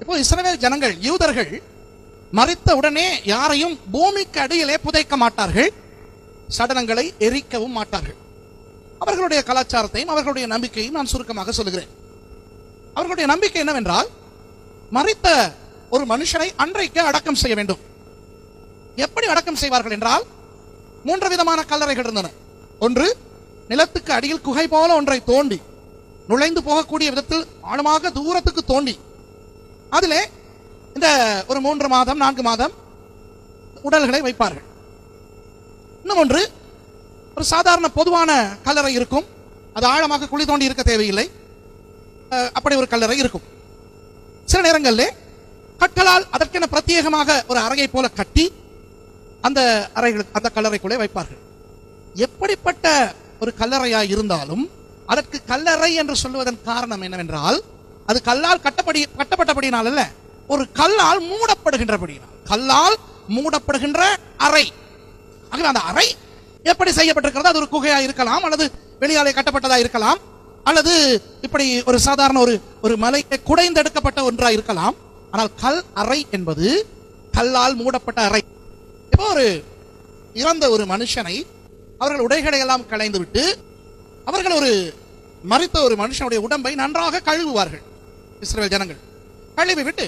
இப்போ இஸ்ரவேல் ஜனங்கள் யூதர்கள் மறித்த உடனே யாரையும் பூமிக்கு அடியிலே புதைக்க மாட்டார்கள் சடலங்களை எரிக்கவும் மாட்டார்கள். அவர்களுடைய கலாச்சாரத்தையும் அவர்களுடைய நம்பிக்கையும் நான் சுருக்கமாக சொல்லுகிறேன். அவர்களுடைய நம்பிக்கை என்னவென்றால் மறித்த ஒரு மனுஷனை அன்றைக்கு அடக்கம் செய்ய வேண்டும். எப்படி அடக்கம் செய்வார்கள் என்றால் மூன்று விதமான கல்லறைகள் இருந்தன. ஒன்று நிலத்துக்கு அடியில் குகை போல ஒன்றை தோண்டி நுழைந்து போகக்கூடிய விதத்தில் ஆழமாக தூரத்துக்கு தோண்டி அதிலே இந்த ஒரு மூன்று மாதம் நான்கு மாதம் உடல்களை வைப்பார்கள். இன்னும் ஒன்று ஒரு சாதாரண பொதுவான கல்லறை இருக்கும். அது ஆழமாக குழி தோண்டி இருக்க தேவையில்லை. அப்படி ஒரு கல்லறை இருக்கும். சில நேரங்களில் கற்களால் அதற்கென பிரத்யேகமாக ஒரு அறையை போல கட்டி அந்த அறைகளுக்கு அந்த கல்லறைக்குள்ளே வைப்பார்கள். எப்படிப்பட்ட ஒரு கல்லறையா இருந்தாலும் அதற்கு கல்லறை என்று சொல்லுவதன் காரணம் என்னவென்றால் அது கல்லால் கட்டப்படி கட்டப்பட்டபடியினால் அல்ல ஒரு கல்லால் மூடப்படுகின்றபடியினால். கல்லால் மூடப்படுகின்ற அறை. ஆகவே அந்த அறை எப்படி செய்யப்பட்டிருக்கிறது அது ஒரு குகையா இருக்கலாம் அல்லது வெளியாலே கட்டப்பட்டதா இருக்கலாம் அல்லது இப்படி ஒரு சாதாரண ஒரு ஒரு மலை குடைந்தெடுக்கப்பட்ட ஒன்றா இருக்கலாம். ஆனால் கல் அறை என்பது கல்லால் மூடப்பட்ட அறை. இப்போ ஒரு இறந்த ஒரு மனுஷனை அவர்கள் உடைகளை எல்லாம் களைந்து விட்டு அவர்கள் ஒரு மறித்த ஒரு மனுஷனுடைய உடம்பை நன்றாக கழுவுவார்கள். இஸ்ரேல் ஜனங்கள். கழுவி விட்டு.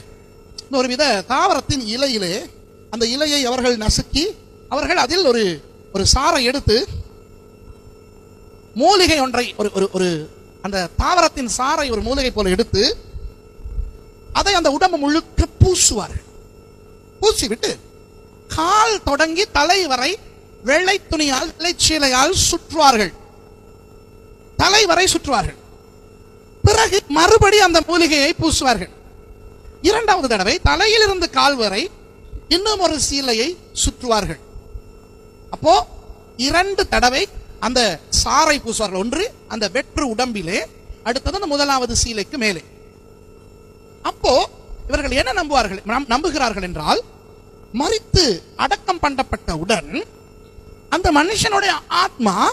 ஒரு வித தாவரத்தின் இலையிலே அந்த இலையை அவர்கள் நசுக்கி அவர்கள் அதில் ஒரு ஒரு சாரை எடுத்து மூலிகை ஒன்றை ஒரு ஒரு ஒரு அந்த தாவரத்தின் சாரை ஒரு மூலிகை போல எடுத்து அதை அந்த உடம்பு முழுக்க பூசுவார்கள். பூசி விட்டு கால் தொடங்கி தலை வரை வெள்ளை துணியால் வெள்ளைச்சீலையால் சுற்றுவார்கள். தலை வரை சுற்றுவார்கள். பிறகு மறுபடி அந்த மூலிகையை பூசுவார்கள். இரண்டாவது தடவை தலையிலிருந்து கால் வரை இன்னும் ஒரு சீலையை சுற்றுவார்கள். அப்போ இரண்டு தடவை அந்த சாரை பூசுவார்கள். ஒன்று அந்த வெற்று உடம்பிலே அடுத்தது அந்த முதலாவது சீலைக்கு மேலே. அப்போ இவர்கள் என்ன நம்புவார்கள்? நம்- நம்புகிறார்கள் என்றால் மறித்து அடக்கம் பண்ணப்பட்டவுடன் அந்த மனுஷனுடைய ஆத்மா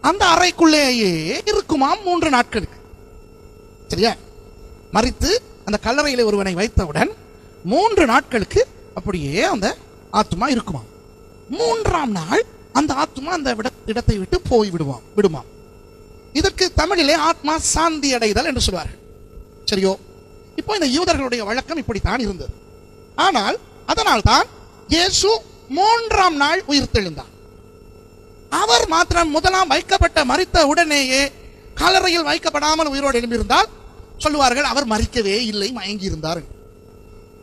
அந்த அறைக்குள்ளேயே இருக்குமாம் மூன்று நாட்களுக்கு. சரியா மறித்து அந்த கல்லறையில் ஒருவனை வைத்தவுடன் மூன்று நாட்களுக்கு அப்படியே அந்த ஆத்மா இருக்குமாம் மூன்றாம் நாள் அந்த ஆத்மா அந்த இடத்தை விட்டு போய் விடுவான் விடுமாம் இதற்கு தமிழிலே ஆத்மா சாந்தி அடைதல் என்று சொல்வார்கள். சரியோ? இப்போ இந்த யூதர்களுடைய வழக்கம் இப்படித்தான் இருந்தது. ஆனால் அதனால் தான் இயேசு மூன்றாம் நாள் உயிர்த்தெழுந்தார். அவர் மாத்திரம் முதலாம் வைக்கப்பட்ட மறித்த உடனேயே கல்லறையில் வைக்கப்படாமல் உயிரோடு எழும்பியிருந்தால் சொல்லுவார்கள் அவர் மறிக்கவே இல்லை மயங்கி இருந்தார்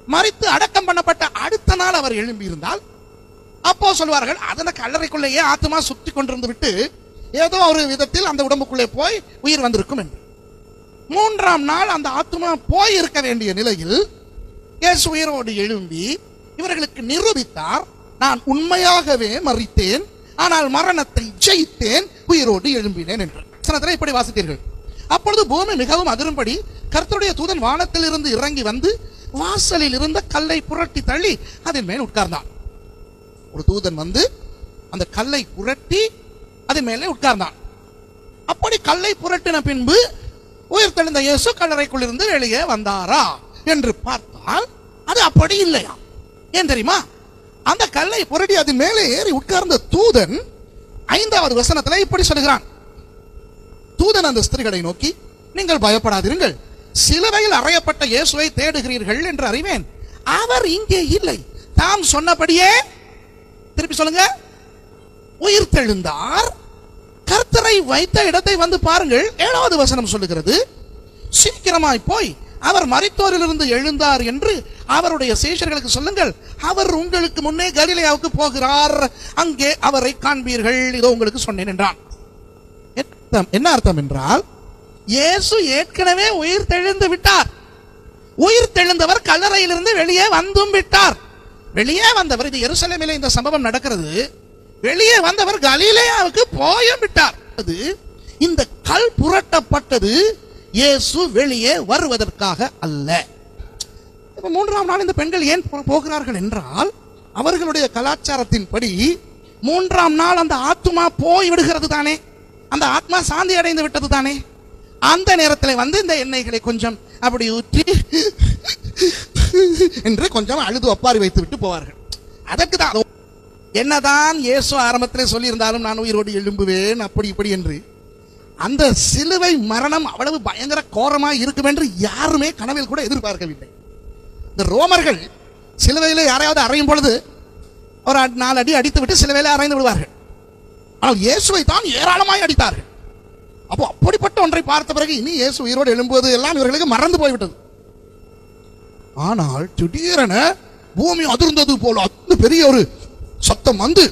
மறித்து அடக்கம் பண்ணப்பட்ட அடுத்த நாள் அவர் எழும்பி இருந்தால் அப்போ சொல்வார்கள் அதன கல்லறைக்குள்ளேயே ஆத்மா சுற்றி கொண்டிருந்து விட்டு ஏதோ ஒரு விதத்தில் அந்த உடம்புக்குள்ளே போய் உயிர் வந்திருக்கும் என்று. மூன்றாம் நாள் அந்த ஆத்மா போய் இருக்க வேண்டிய நிலையில் இயேசு உயிரோடு எழும்பி இவர்களுக்கு நிரூபித்தார் நான் உண்மையாகவே மறித்தேன் ஆனால் மரணத்தை ஜெயித்தேன் உயிரோடு எழும்பினேன் என்று. வசனத்திலே இப்படி வாசித்தீர்கள். அப்பொழுது பூமி மிகவும் அதிரும்படி கர்த்தருடைய தூதன் வானத்திலிருந்து இறங்கி வந்து வாசலில் இருந்த கல்லை புரட்டி தள்ளி அதன் மேல் உட்கார்ந்தான். ஒரு தூதன் வந்து அந்த கல்லை புரட்டி அதன் மேலே உட்கார்ந்தான். அப்படி கல்லை புரட்டின பின்பு உயிர் தெளிந்த இயேசு கல்லறைக்குள் இருந்து வெளியே வந்தாரா என்று பார்த்தால் அது அப்படி இல்லையா? ஏன் தெரியுமா? அந்த கல்லை புரட்டி அதன் மேலே ஏறி உட்கார்ந்த தூதன் ஐந்தாவது வசனத்துல இப்படி சொல்கிறான் தூதன் அந்த ஸ்திரீகளை நோக்கி நீங்கள் பயப்படாதிருங்கள். சிலுவையில் அறையப்பட்ட இயேசுவை தேடுகிறீர்கள் என்று அறிவேன். அவர் இங்கே இல்லை. தாம் சொன்னபடியே திருப்பி சொல்லுங்க. உயிர் தெழுந்தார். கர்த்தரை வைத்த இடத்தை வந்து பாருங்கள். ஏழாவது வசனம் சொல்லுகிறது. சீக்கிரமாய் போய் அவர் மறைத்தோரிலிருந்து எழுந்தார் என்று அவருடைய சேஷர்களுக்கு சொல்லுங்கள். அவர் உங்களுக்கு முன்னே கலிலேயாவுக்கு போகிறார். அங்கே அவரை காண்பீர்கள். இதோ உங்களுக்கு சொன்னேன் என்றான். அர்த்தம்? என்ன அர்த்தம் என்றால் இயேசு ஏற்கனவே உயிர் தெழுந்து விட்டார். உயிர் தெழுந்தவர் கல்லறையிலிருந்து வெளியே வந்தும் விட்டார். வெளியே வந்தவர் இது எருசலேமிலே இந்த சம்பவம் நடக்கிறது. வெளியே வந்தவர் கலீலேயாவுக்கு போயும் விட்டார். அது இந்த கல் புரட்டப்பட்டது இயேசு வெளியே வருவதற்காக அல்ல. மூன்றாம் நாள் இந்த பெண்கள் ஏன் போ- போகிறார்கள் என்றால் அவர்களுடைய கலாச்சாரத்தின்படி மூன்றாம் நாள் அந்த ஆத்துமா போய் விடுகிறது தானே. அந்த ஆத்மா சாந்தி அடைந்து விட்டது தானே அந்த நேரத்தில் வந்து இந்த எண்ணெய்களை கொஞ்சம் அப்படி ஊற்றி என்று கொஞ்சம் அழுது ஒப்பாரி வைத்து விட்டு போவார்கள். அதற்கு தான் என்னதான் இயேசு ஆரம்பத்தில் சொல்லியிருந்தாலும் நான் உயிரோடு எழும்புவேன் அப்படி இப்படி என்று. அந்த சிலுவை மரணம் அவ்வளவு பயங்கர கோரமாக இருக்கும் என்று யாருமே கனவில் கூட எதிர்பார்க்கவில்லை. இந்த ரோமர்கள் சிலுவையில் யாரையாவது அறையும் பொழுது ஒரு நாலு அடி அடித்து விட்டு சிலுவையில் அறைந்து விடுவார்கள். ஆனால் இயேசுவை தான் ஏராளமாய் அடித்தார்கள். அப்போ அப்படிப்பட்ட ஒன்றை பார்த்த பிறகு இனி இயேசு உயிரோடு எழும்புவது எல்லாம் இவர்களுக்கு மறந்து போய்விட்டது. ஆனால் திடீரென பூமி அதிர்ந்தது போல அந்த பெரிய ஒரு சத்தம் வந்து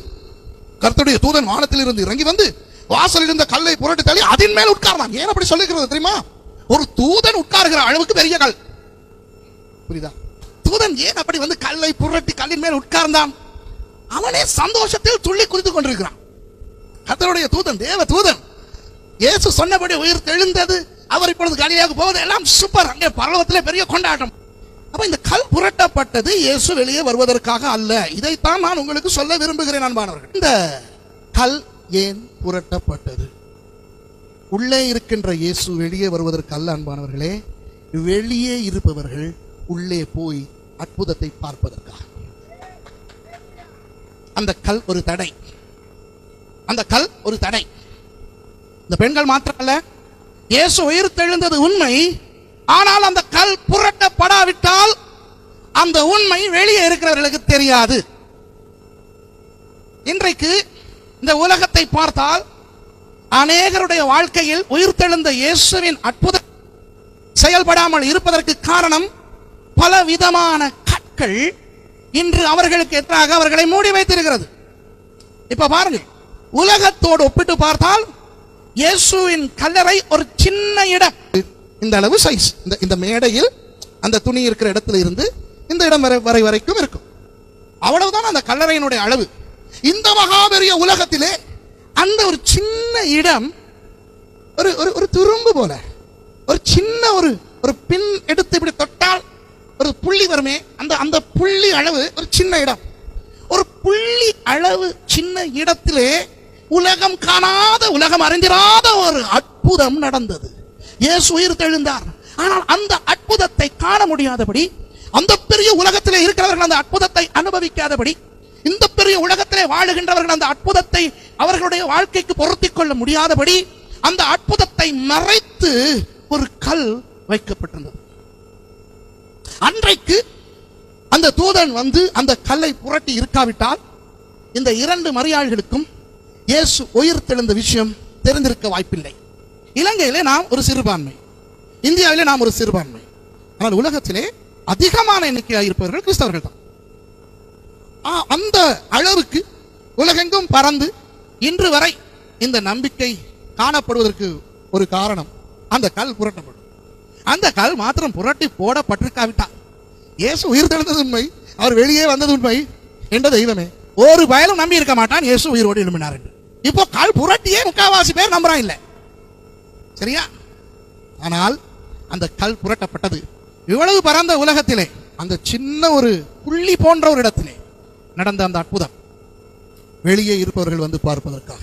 கர்த்தருடைய தூதன் வானத்தில் இருந்து இறங்கி வந்து வாசலில் இருந்த கல்லை புரட்டி தள்ளி அதன் மேல் உட்கார்ந்தான். ஏன் அப்படி சொல்லுகிறது தெரியுமா? ஒரு தூதன் உட்காருகிற அளவுக்கு பெரிய கல். புரியுதா? தூதன் ஏன் அப்படி வந்து கல்லை புரட்டி கல்லின் மேல் உட்கார்ந்தான்? அவனே சந்தோஷத்தில் துள்ளி குதித்துக் கொண்டிருக்கிறான். கத்தருடைய தூதன் தேவ தூதன். இயேசு சொன்னபடி உயிர் தெழுந்தது. அவர் இப்பொழுது கலியாக போவது எல்லாம் சூப்பர். அங்கே பரலோகத்திலே பெரிய கொண்டாட்டம். அப்ப இந்த கல் புரட்டப்பட்டது இயேசு வெளியே வருவதற்காக அல்ல. இதைத்தான் நான் உங்களுக்கு சொல்ல விரும்புகிறேன் அன்பானவர்கள். இந்த கல் ஏன் புரட்டப்பட்டது? உள்ளே இருக்கின்ற இயேசு வெளியே வருவதற்கு அல்ல அன்பானவர்களே. வெளியே இருப்பவர்கள் உள்ளே போய் அற்புதத்தை பார்ப்பதற்காக. அந்த கல் ஒரு தடை. அந்த கல் ஒரு தடை. இந்த பெண்கள் மாத்திரமல்ல இயேசு உயிர் தெழுந்தது உண்மை ஆனால் அந்த கல் புரட்டப்படாவிட்டால் அந்த உண்மை வெளியே இருக்கிறவர்களுக்கு தெரியாது. இன்றைக்கு இந்த உலகத்தை பார்த்தால் அநேகருடைய வாழ்க்கையில் உயிர் தெழுந்த இயேசுவின் அற்புத செயல்படாமல் இருப்பதற்கு காரணம் பல விதமான கற்கள் இன்று அவர்களுக்கு எதிராக அவர்களை மூடி வைத்திருக்கிறது. இப்ப பாருங்க உலகத்தோடு ஒப்பிட்டு பார்த்தால் இயேசுவின் கல்லறை ஒரு சின்ன இடம் இந்த அளவு சைஸ் இந்த இந்த மேடையில் அந்த துணி இருக்கிற இடத்துல இருந்து இந்த இடம் வரை வரை வரைக்கும் இருக்கும். அவ்வளவுதான் அந்த கல்லறையினுடைய அளவு. இந்த மகாபெரிய உலகத்திலே அந்த ஒரு சின்ன இடம் ஒரு ஒரு ஒரு துரும்பு போல. ஒரு சின்ன ஒரு ஒரு பின் எடுத்து இப்படி தொட்டால் ஒரு புள்ளி வருமே அந்த அந்த புள்ளி அளவு ஒரு சின்ன இடம். ஒரு புள்ளி அளவு சின்ன இடத்திலே உலகம் காணாத உலகம் அறிந்திராத ஒரு அற்புதம் நடந்தது. இயேசு உயிர் தெழுந்தார். ஆனால் அந்த அற்புதத்தை காண முடியாதபடி அந்த பெரிய உலகத்திலே இருக்கிறவர்கள் அந்த அற்புதத்தை அனுபவிக்காதபடி இந்த பெரிய உலகத்திலே வாழுகின்றவர்கள் அந்த அற்புதத்தை அவர்களுடைய வாழ்க்கைக்கு பொருத்திக் கொள்ள முடியாதபடி அந்த அற்புதத்தை மறைத்து ஒரு கல் வைக்கப்பட்டிருந்தது. அன்றைக்கு அந்த தூதன் வந்து அந்த கல்லை புரட்டி இருக்காவிட்டால் இந்த இரண்டு மரியாள்களுக்கும் இயேசு உயிர்த்தெழுந்த விஷயம் தெரிந்திருக்க வாய்ப்பில்லை. இலங்கையிலே நாம் ஒரு சிறுபான்மை. இந்தியாவிலே நாம் ஒரு சிறுபான்மை. ஆனால் உலகத்திலே அதிகமான எண்ணிக்கையாக இருப்பவர்கள் கிறிஸ்தவர்கள் தான். ஆ, அந்த அளவுக்கு உலகெங்கும் பறந்து இன்று வரை இந்த நம்பிக்கை காணப்படுவதற்கு ஒரு காரணம் அந்த கல் புரட்டப்படும். அந்த கல் மாத்திரம் புரட்டி போடப்பட்டிருக்காவிட்டால் இயேசு உயிர் தெழுந்தது உண்மை அவர் வெளியே வந்தது உண்மை என்ற தெய்வமே. ஒரு பயலும் நம்பி இருக்க மாட்டான் இயேசு உயிரோடு எழுப்பினார் என்று. இப்போ கால் புரட்டியே முக்காவாசி பேர் நம்புறான் இல்லை. சரியா? ஆனால் அந்த கல் புரட்டப்பட்டது. இவ்வளவு பரந்த உலகத்திலே அந்த சின்ன ஒரு புள்ளி போன்ற ஒரு இடத்திலே நடந்த அந்த அற்புதம். வெளியே இருப்பவர்கள் வந்து பார்ப்பதற்காக.